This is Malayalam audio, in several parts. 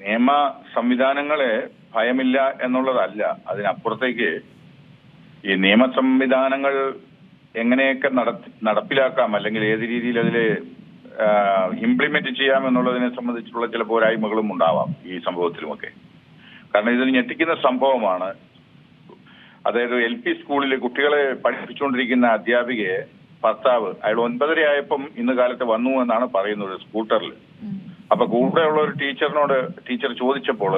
നിയമ സംവിധാനങ്ങളെ ഭയമില്ല എന്നുള്ളതല്ല. അതിനപ്പുറത്തേക്ക് ഈ നിയമ സംവിധാനങ്ങൾ എങ്ങനെയൊക്കെ നടപ്പിലാക്കാം അല്ലെങ്കിൽ ഏത് രീതിയിൽ അതിൽ ഇംപ്ലിമെന്റ് ചെയ്യാം എന്നുള്ളതിനെ സംബന്ധിച്ചുള്ള ചില പോരായ്മകളും ഉണ്ടാവാം ഈ സംഭവത്തിലുമൊക്കെ. കാരണം ഇത് ഞെട്ടിക്കുന്ന സംഭവമാണ്. അതായത് എൽ പി സ്കൂളിൽ കുട്ടികളെ പഠിപ്പിച്ചുകൊണ്ടിരിക്കുന്ന അധ്യാപികയെ ഭർത്താവ് അയാൾ ഒൻപതര ആയപ്പം ഇന്ന് കാലത്ത് വന്നു എന്നാണ് പറയുന്നത് സ്കൂട്ടറിൽ. അപ്പൊ കൂടെയുള്ള ഒരു ടീച്ചറിനോട് ടീച്ചർ ചോദിച്ചപ്പോൾ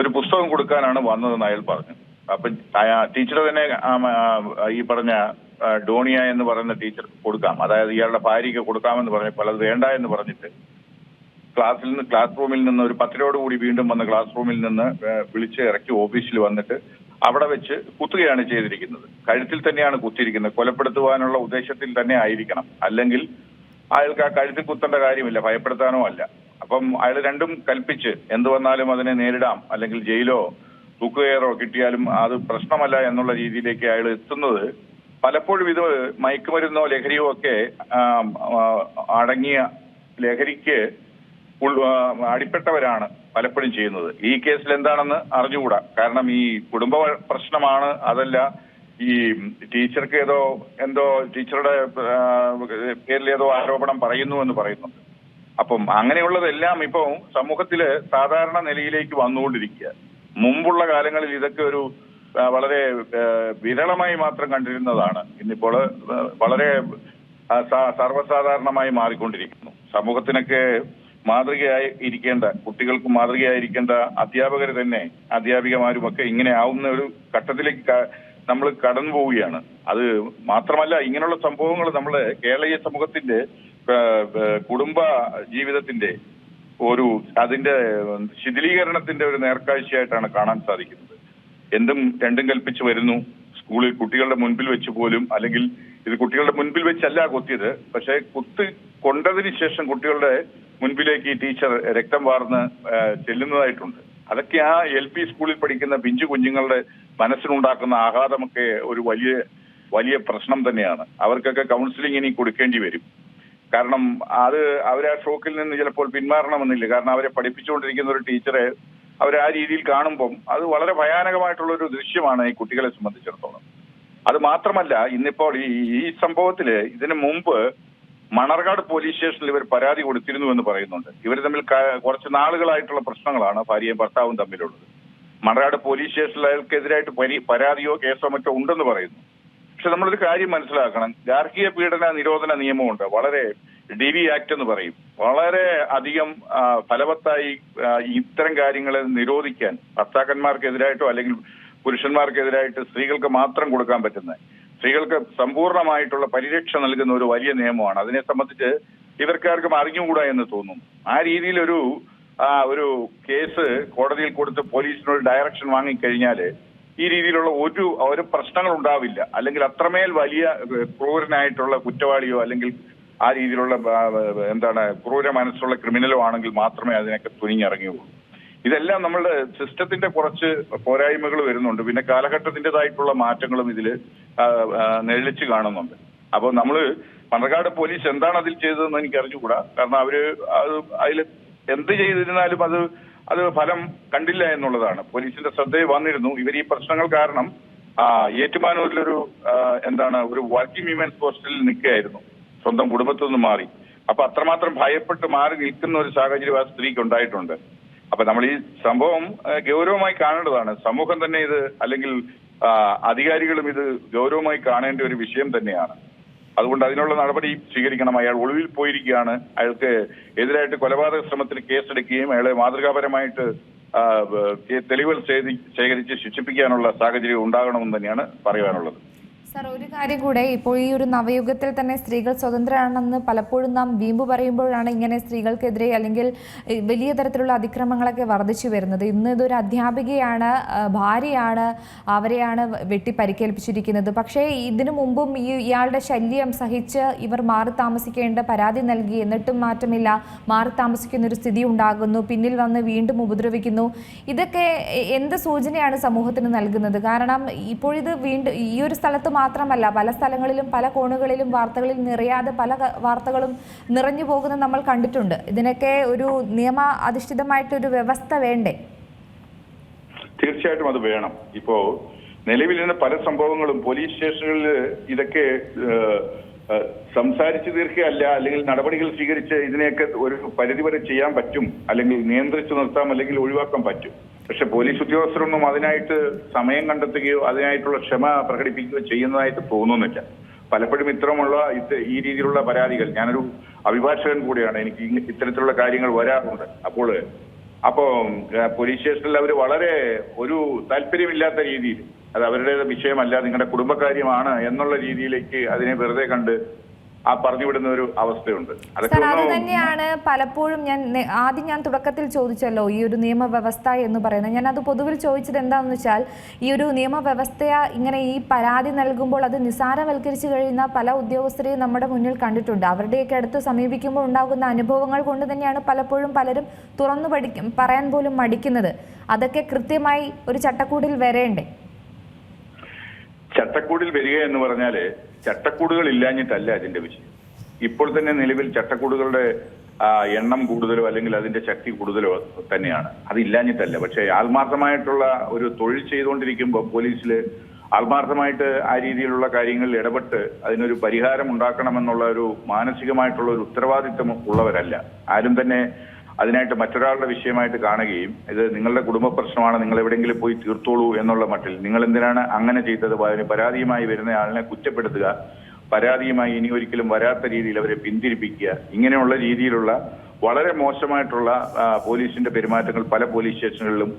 ഒരു പുസ്തകം കൊടുക്കാനാണ് വന്നതെന്ന് അയാൾ പറഞ്ഞു. അപ്പൊ ടീച്ചർ തന്നെ ഈ പറഞ്ഞ ഡോണിയ എന്ന് പറയുന്ന ടീച്ചർ കൊടുക്കാം. അതായത് ഇയാളുടെ ഭാര്യയ്ക്ക് കൊടുക്കാമെന്ന് പറഞ്ഞപ്പോൾ അത് വേണ്ട എന്ന് പറഞ്ഞിട്ട് ക്ലാസ്സിൽ നിന്ന് ക്ലാസ് റൂമിൽ നിന്ന് ഒരു പത്തിരോട് കൂടി വീണ്ടും വന്ന് ക്ലാസ് റൂമിൽ നിന്ന് വിളിച്ച് ഇറക്കി ഓഫീസിൽ വന്നിട്ട് അവിടെ വെച്ച് കുത്തുകയാണ് ചെയ്തിരിക്കുന്നത്. കഴുത്തിൽ തന്നെയാണ് കുത്തിയിരിക്കുന്നത്. കൊലപ്പെടുത്തുവാനുള്ള ഉദ്ദേശത്തിൽ തന്നെ ആയിരിക്കണം. അല്ലെങ്കിൽ അയാൾക്ക് ആ കഴുത്തിൽ കുത്തേണ്ട കാര്യമില്ല. ഭയപ്പെടുത്താനോ അല്ല. അപ്പം അയാൾ രണ്ടും കൽപ്പിച്ച് എന്ത് വന്നാലും അതിനെ നേരിടാം. അല്ലെങ്കിൽ ജയിലോ തൂക്കുകയറോ കിട്ടിയാലും അത് പ്രശ്നമല്ല എന്നുള്ള രീതിയിലേക്ക് അയാൾ എത്തുന്നത്. പലപ്പോഴും ഇത് മയക്കുമരുന്നോ ലഹരിയോ ഒക്കെ അടങ്ങിയ ലഹരിക്ക് അടിപ്പെട്ടവരാണ് പലപ്പോഴും ചെയ്യുന്നത്. ഈ കേസിൽ എന്താണെന്ന് അറിഞ്ഞുകൂടാ. കാരണം ഈ കുടുംബ പ്രശ്നമാണ് അതല്ല ഈ ടീച്ചർക്ക് ഏതോ എന്തോ ടീച്ചറുടെ പേരിൽ ഏതോ ആരോപണം പറയുന്നു എന്ന് പറയുന്നുണ്ട്. അപ്പം അങ്ങനെയുള്ളതെല്ലാം ഇപ്പോ സമൂഹത്തിൽ സാധാരണ നിലയിലേക്ക് വന്നുകൊണ്ടിരിക്കുക. മുമ്പുള്ള കാലങ്ങളിൽ ഇതൊക്കെ ഒരു വളരെ വിരളമായി മാത്രം കണ്ടിരുന്നതാണ്. ഇന്നിപ്പോൾ വളരെ സർവസാധാരണമായി മാറിക്കൊണ്ടിരിക്കുന്നു. സമൂഹത്തിനൊക്കെ മാതൃകയായി ഇരിക്കേണ്ട കുട്ടികൾക്ക് മാതൃകയായിരിക്കേണ്ട അധ്യാപകർ തന്നെ അധ്യാപികമാരും ഒക്കെ ഇങ്ങനെ ആവുന്ന ഒരു ഘട്ടത്തിലേക്ക് നമ്മൾ കടന്നു പോവുകയാണ്. അത് മാത്രമല്ല ഇങ്ങനെയുള്ള സംഭവങ്ങൾ നമ്മൾ കേരളീയ സമൂഹത്തിന്റെ കുടുംബ ജീവിതത്തിന്റെ ഒരു അതിന്റെ ശിഥിലീകരണത്തിന്റെ ഒരു നേർക്കാഴ്ചയായിട്ടാണ് കാണാൻ സാധിക്കുന്നത്. എന്തും രണ്ടും കൽപ്പിച്ച് വരുന്നു. സ്കൂളിൽ കുട്ടികളുടെ മുൻപിൽ വെച്ച് പോലും അല്ലെങ്കിൽ ഇത് കുട്ടികളുടെ മുൻപിൽ വെച്ചല്ല കുത്തിയത് പക്ഷേ കുത്ത് കൊണ്ടതിന് ശേഷം കുട്ടികളുടെ മുൻപിലേക്ക് ഈ ടീച്ചർ രക്തം വാർന്ന് ചെല്ലുന്നതായിട്ടുണ്ട്. അതൊക്കെ ആ എൽ പി സ്കൂളിൽ പഠിക്കുന്ന പിഞ്ചു കുഞ്ഞുങ്ങളുടെ മനസ്സിനുണ്ടാക്കുന്ന ആഘാതമൊക്കെ ഒരു വലിയ വലിയ പ്രശ്നം തന്നെയാണ്. അവർക്കൊക്കെ കൗൺസിലിംഗ് ഇനി കൊടുക്കേണ്ടി വരും. കാരണം അത് അവരെ ആ ഷോക്കിൽ നിന്ന് ചിലപ്പോൾ പിന്മാറണമെന്നില്ല. കാരണം അവരെ പഠിപ്പിച്ചുകൊണ്ടിരിക്കുന്ന ഒരു ടീച്ചറെ അവർ ആ രീതിയിൽ കാണുമ്പം അത് വളരെ ഭയാനകമായിട്ടുള്ള ഒരു ദൃശ്യമാണ് ഈ കുട്ടികളെ സംബന്ധിച്ചിടത്തോളം. അത് മാത്രമല്ല ഇന്നിപ്പോൾ ഈ ഈ സംഭവത്തിൽ ഇതിനു മുമ്പ് മണർകാട് പോലീസ് സ്റ്റേഷനിൽ ഇവർ പരാതി കൊടുത്തിരുന്നു എന്ന് പറയുന്നുണ്ട്. ഇവർ തമ്മിൽ കുറച്ച് നാളുകളായിട്ടുള്ള പ്രശ്നങ്ങളാണ് ഭാര്യയും ഭർത്താവും തമ്മിലുള്ളത്. മണർകാട് പോലീസ് പരി- പരാതിയോ കേസോ മറ്റോ ഉണ്ടെന്ന് പറയുന്നു. പക്ഷെ നമ്മളൊരു കാര്യം മനസ്സിലാക്കണം. ഗാർഹിക പീഡന നിരോധന നിയമമുണ്ട്. വളരെ ഡി വി ആക്ട് എന്ന് പറയും. വളരെ അധികം ഫലവത്തായി ഇത്തരം കാര്യങ്ങളെ നിരോധിക്കാൻ ഭർത്താക്കന്മാർക്കെതിരായിട്ടോ അല്ലെങ്കിൽ പുരുഷന്മാർക്കെതിരായിട്ട് സ്ത്രീകൾക്ക് മാത്രം കൊടുക്കാൻ പറ്റുന്ന സ്ത്രീകൾക്ക് സമ്പൂർണമായിട്ടുള്ള പരിരക്ഷ നൽകുന്ന ഒരു വലിയ നിയമമാണ്. അതിനെ സംബന്ധിച്ച് ഇവർക്കാർക്കും അറിഞ്ഞുകൂടാ എന്ന് തോന്നുന്നു ആ രീതിയിൽ ആ ഒരു കേസ് കോടതിയിൽ കൊടുത്ത് പോലീസിനൊരു ഡയറക്ഷൻ വാങ്ങിക്കഴിഞ്ഞാൽ ഈ രീതിയിലുള്ള ഒരു ഒരു പ്രശ്നങ്ങൾ ഉണ്ടാവില്ല. അല്ലെങ്കിൽ അത്രമേൽ വലിയ ക്രൂരനായിട്ടുള്ള കുറ്റവാളിയോ അല്ലെങ്കിൽ ആ രീതിയിലുള്ള എന്താണ് ക്രൂര മനസ്സുള്ള ക്രിമിനലോ ആണെങ്കിൽ മാത്രമേ അതിനൊക്കെ തുനിഞ്ഞിറങ്ങിയുള്ളൂ ഇതെല്ലാം നമ്മളുടെ സിസ്റ്റത്തിന്റെ കുറച്ച് പോരായ്മകൾ വരുന്നുണ്ട്. പിന്നെ കാലഘട്ടത്തിന്റെതായിട്ടുള്ള മാറ്റങ്ങളും ഇതിൽ നെളിച്ച് കാണുന്നുണ്ട്. അപ്പോൾ നമ്മൾ മണർകാട് പോലീസ് എന്താണ് അതിൽ ചെയ്തതെന്ന് എനിക്ക് അറിഞ്ഞുകൂടാ കാരണം അവർ അത് അതിൽ എന്ത് ചെയ്തിരുന്നാലും അത് അത് ഫലം കണ്ടില്ല എന്നുള്ളതാണ്. പോലീസിന്റെ ശ്രദ്ധയിൽ വന്നിരുന്നു. ഇവർ ഈ പ്രശ്നങ്ങൾ കാരണം ഏറ്റുമാനൂരിലൊരു എന്താണ് ഒരു വർക്കിംഗ് വിമൻസ് ഹോസ്റ്റലിൽ നിൽക്കുകയായിരുന്നു. സ്വന്തം കുടുംബത്തിൽ നിന്ന് മാറി. അപ്പൊ അത്രമാത്രം ഭയപ്പെട്ട് മാറി നിൽക്കുന്ന ഒരു സാഹചര്യം ആ സ്ത്രീക്ക് ഉണ്ടായിട്ടുണ്ട്. അപ്പൊ നമ്മൾ ഈ സംഭവം ഗൗരവമായി കാണേണ്ടതാണ്. സമൂഹം തന്നെ ഇത് അല്ലെങ്കിൽ അധികാരികളും ഇത് ഗൗരവമായി കാണേണ്ട ഒരു വിഷയം തന്നെയാണ്. അതുകൊണ്ട് അതിനുള്ള നടപടി സ്വീകരിക്കണം. അയാൾ ഒളിവിൽ പോയിരിക്കുകയാണ്. അയാൾക്ക് എതിരായിട്ട് കൊലപാതക ശ്രമത്തിൽ കേസെടുക്കുകയും അയാളെ മാതൃകാപരമായിട്ട് തെളിവുകൾ ശേഖരി- ശേഖരിച്ച് ശിക്ഷിപ്പിക്കാനുള്ള സാഹചര്യം ഉണ്ടാകണമെന്ന് തന്നെയാണ് പറയാനുള്ളത് സർ ഒരു കാര്യം കൂടെ. ഇപ്പോൾ ഈ ഒരു നവയുഗത്തിൽ തന്നെ സ്ത്രീകൾ സ്വതന്ത്രരാണെന്ന് പലപ്പോഴും നാം വീമ്പ് പറയുമ്പോഴാണ് ഇങ്ങനെ സ്ത്രീകൾക്കെതിരെ അല്ലെങ്കിൽ വലിയ തരത്തിലുള്ള അതിക്രമങ്ങളൊക്കെ വർദ്ധിച്ചു വരുന്നത്. ഇന്ന് ഇതൊരു അധ്യാപികയാണ് ഭാര്യയാണ് അവരെയാണ് വെട്ടി പരിക്കേൽപ്പിച്ചിരിക്കുന്നത് പക്ഷേ ഇതിനു മുമ്പും ഈ ഇയാളുടെ ശല്യം സഹിച്ച് ഇവർ മാറി താമസിക്കേണ്ട പരാതി നൽകി. എന്നിട്ടും മാറ്റമില്ല. മാറി താമസിക്കുന്ന ഒരു സ്ഥിതി ഉണ്ടാകുന്നു. പിന്നിൽ വന്ന് വീണ്ടും ഉപദ്രവിക്കുന്നു. ഇതൊക്കെ എന്ത് സൂചനയാണ് സമൂഹത്തിന് നൽകുന്നത്? കാരണം ഇപ്പോഴിത് വീണ്ടും ഈ ഒരു സ്ഥലത്ത് മാത്രമല്ല പല സ്ഥലങ്ങളിലും പല കോണുകളിലും വാർത്തകളിൽ നിറയാതെ പല വാർത്തകളും നിറഞ്ഞു പോകുന്നത് നമ്മൾ കണ്ടിട്ടുണ്ട്. ഇതിനൊക്കെ ഒരു നിയമ അധിഷ്ഠിതമായിട്ടൊരു വ്യവസ്ഥ വേണ്ടേ? തീർച്ചയായിട്ടും അത് വേണം. ഇപ്പോ നിലവിൽ തന്നെ പല സംഭവങ്ങളും പോലീസ് സ്റ്റേഷനുകളിൽ ഇതൊക്കെ സംസാരിച്ചു തീർക്കുകയല്ല അല്ലെങ്കിൽ നടപടികൾ സ്വീകരിച്ച് ഇതിനെയൊക്കെ ഒരു പരിധിവരെ ചെയ്യാൻ പറ്റും അല്ലെങ്കിൽ നിയന്ത്രിച്ചു നിർത്താം അല്ലെങ്കിൽ ഒഴിവാക്കാൻ പറ്റും. പക്ഷെ പോലീസ് ഉദ്യോഗസ്ഥരൊന്നും അതിനായിട്ട് സമയം കണ്ടെത്തുകയോ അതിനായിട്ടുള്ള ക്ഷമ പ്രകടിപ്പിക്കുകയോ ചെയ്യുന്നതായിട്ട് തോന്നുന്നില്ല. പലപ്പോഴും ഇത്തരമുള്ള ഇത് ഈ രീതിയിലുള്ള പരാതികൾ ഞാനൊരു അഭിഭാഷകൻ കൂടിയാണ് എനിക്ക് ഇത്തരത്തിലുള്ള കാര്യങ്ങൾ വരാറുണ്ട്. അപ്പോൾ അപ്പോ പോലീസ് സ്റ്റേഷനിൽ അവർ വളരെ ഒരു താല്പര്യമില്ലാത്ത രീതിയിൽ അത് അവരുടെ വിഷയമല്ല നിങ്ങളുടെ കുടുംബകാര്യമാണ് എന്നുള്ള രീതിയിലേക്ക് അതിനെ വെറുതെ കണ്ട് ആ പറഞ്ഞു ഒരു അവസ്ഥയുണ്ട് സാർ അത് തന്നെയാണ് പലപ്പോഴും ഞാൻ ആദ്യം ഞാൻ തുടക്കത്തിൽ ചോദിച്ചല്ലോ ഈ ഒരു നിയമവ്യവസ്ഥ എന്ന് പറയുന്നത്. ഞാൻ അത് പൊതുവിൽ ചോദിച്ചത് എന്താണെന്ന് വെച്ചാൽ ഈ ഒരു നിയമവ്യവസ്ഥ ഇങ്ങനെ ഈ പരാതി നൽകുമ്പോൾ അത് നിസാരവൽക്കരിച്ചു കഴിയുന്ന പല ഉദ്യോഗസ്ഥരെയും നമ്മുടെ മുന്നിൽ കണ്ടിട്ടുണ്ട്. അവരുടെയൊക്കെ അടുത്ത് സമീപിക്കുമ്പോൾ ഉണ്ടാകുന്ന അനുഭവങ്ങൾ കൊണ്ട് തന്നെയാണ് പലപ്പോഴും പലരും തുറന്നു പഠിക്കും പറയാൻ പോലും മടിക്കുന്നത്. അതൊക്കെ കൃത്യമായി ഒരു ചട്ടക്കൂടിൽ വരേണ്ടേ? ചട്ടക്കൂടിൽ വരിക എന്ന് പറഞ്ഞാൽ ചട്ടക്കൂടുകൾ ഇല്ലാഞ്ഞിട്ടല്ല അതിന്റെ വിഷയം. ഇപ്പോൾ തന്നെ നിലവിൽ ചട്ടക്കൂടുകളുടെ എണ്ണം കൂടുതലോ അല്ലെങ്കിൽ അതിന്റെ ശക്തി കൂടുതലോ തന്നെയാണ്. അതില്ലാഞ്ഞിട്ടല്ല പക്ഷേ ആത്മാർത്ഥമായിട്ടുള്ള ഒരു തൊഴിൽ ചെയ്തുകൊണ്ടിരിക്കുമ്പോൾ പോലീസിൽ ആത്മാർത്ഥമായിട്ട് ആ രീതിയിലുള്ള കാര്യങ്ങളിൽ ഇടപെട്ട് അതിനൊരു പരിഹാരം ഉണ്ടാക്കണമെന്നുള്ള ഒരു മാനസികമായിട്ടുള്ള ഒരു ഉത്തരവാദിത്വം ഉള്ളവരല്ല. ആരും തന്നെ അതിനായിട്ട് മറ്റൊരാളുടെ വിഷയമായിട്ട് കാണുകയും ഇത് നിങ്ങളുടെ കുടുംബ പ്രശ്നമാണ് നിങ്ങൾ എവിടെയെങ്കിലും പോയി തീർത്തോളൂ എന്നുള്ള മട്ടിൽ നിങ്ങൾ എന്തിനാണ് അങ്ങനെ ചെയ്തത്? പരാതിയുമായി വരുന്ന ആളിനെ കുറ്റപ്പെടുത്തുക പരാതിയുമായി ഇനി ഒരിക്കലും വരാത്ത രീതിയിൽ അവരെ പിന്തിരിപ്പിക്കുക ഇങ്ങനെയുള്ള രീതിയിലുള്ള വളരെ മോശമായിട്ടുള്ള പോലീസിന്റെ പെരുമാറ്റങ്ങൾ പല പോലീസ് സ്റ്റേഷനുകളിലും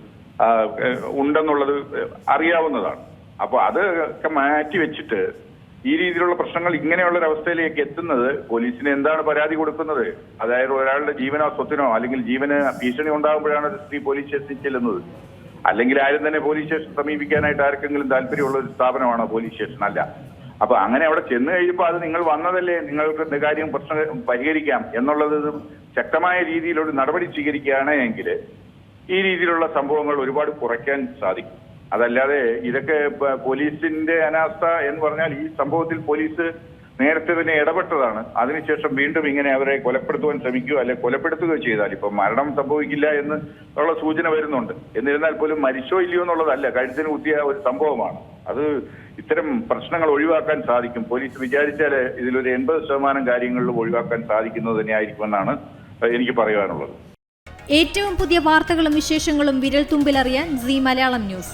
ഉണ്ടെന്നുള്ളത് അറിയാവുന്നതാണ്. അപ്പൊ അതൊക്കെ മാറ്റി വെച്ചിട്ട് ഈ രീതിയിലുള്ള പ്രശ്നങ്ങൾ ഇങ്ങനെയുള്ള ഒരു അവസ്ഥയിലേക്ക് എത്തുന്നത് പോലീസിന് എന്താണ് പരാതി കൊടുക്കുന്നത്? അതായത് ഒരാളുടെ ജീവനോ സ്വത്തിനോ അല്ലെങ്കിൽ ജീവന് ഭീഷണി ഉണ്ടാകുമ്പോഴാണ് സ്ത്രീ പോലീസ് സ്റ്റേഷനിൽ ചെല്ലുന്നത്. അല്ലെങ്കിൽ ആരും തന്നെ പോലീസ് സ്റ്റേഷൻ സമീപിക്കാനായിട്ട് ആർക്കെങ്കിലും താല്പര്യമുള്ള ഒരു സ്ഥാപനമാണോ പോലീസ് സ്റ്റേഷൻ? അല്ല. അപ്പൊ അങ്ങനെ അവിടെ ചെന്ന് കഴിയുമ്പോൾ അത് നിങ്ങൾ വന്നതല്ലേ? നിങ്ങൾക്ക് കാര്യം പ്രശ്നം പരിഹരിക്കാം എന്നുള്ളത് ശക്തമായ രീതിയിലൊരു നടപടി സ്വീകരിക്കുകയാണ് എങ്കിൽ ഈ രീതിയിലുള്ള സംഭവങ്ങൾ ഒരുപാട് കുറയ്ക്കാൻ സാധിക്കും. അതല്ലാതെ ഇതൊക്കെ പോലീസിന്റെ അനാസ്ഥ എന്ന് പറഞ്ഞാൽ ഈ സംഭവത്തിൽ പോലീസ് നേരത്തെ തന്നെ ഇടപെട്ടതാണ്. അതിനുശേഷം വീണ്ടും ഇങ്ങനെ അവരെ കൊലപ്പെടുത്തുവാൻ ശ്രമിക്കുകയോ അല്ലെ കൊലപ്പെടുത്തുകയോ ചെയ്താൽ ഇപ്പൊ മരണം സംഭവിക്കില്ല എന്ന് ഉള്ള സൂചന വരുന്നുണ്ട്. എന്നിരുന്നാൽ പോലും മരിച്ചോ ഇല്ലയോ എന്നുള്ളതല്ല കഴുത്തിന് കുത്തിയ ഒരു സംഭവമാണ്. അത് ഇത്തരം പ്രശ്നങ്ങൾ ഒഴിവാക്കാൻ സാധിക്കും. പോലീസ് വിചാരിച്ചാൽ ഇതിലൊരു എൺപത് ശതമാനം കാര്യങ്ങളിലും ഒഴിവാക്കാൻ സാധിക്കുന്നത് തന്നെയായിരിക്കുമെന്നാണ് എനിക്ക് പറയാനുള്ളത്. ഏറ്റവും പുതിയ വാർത്തകളും വിശേഷങ്ങളും വിരൽ തുമ്പിലറിയാൻ സി മലയാളം ന്യൂസ്.